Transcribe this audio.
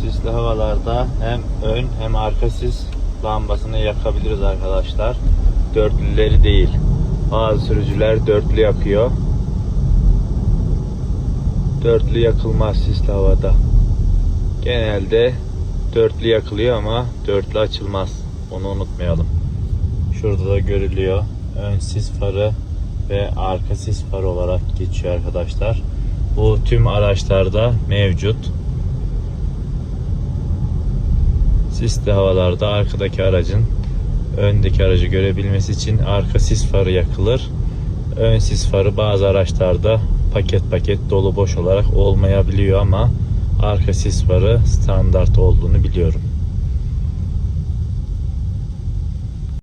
Sisli havalarda hem ön hem arka sis lambasını yakabiliriz arkadaşlar. Dörtlüleri değil. Bazı sürücüler dörtlü yakıyor. Dörtlü yakılmaz sisli havada. Genelde dörtlü yakılıyor ama dörtlü açılmaz. Onu unutmayalım. Şurada da görülüyor. Ön sis farı ve arka sis farı olarak geçiyor arkadaşlar. Bu tüm araçlarda mevcut. Sisli havalarda arkadaki aracın öndeki aracı görebilmesi için arka sis farı yakılır. Ön sis farı bazı araçlarda paket paket dolu boş olarak olmayabiliyor ama arka sis farı standart olduğunu biliyorum.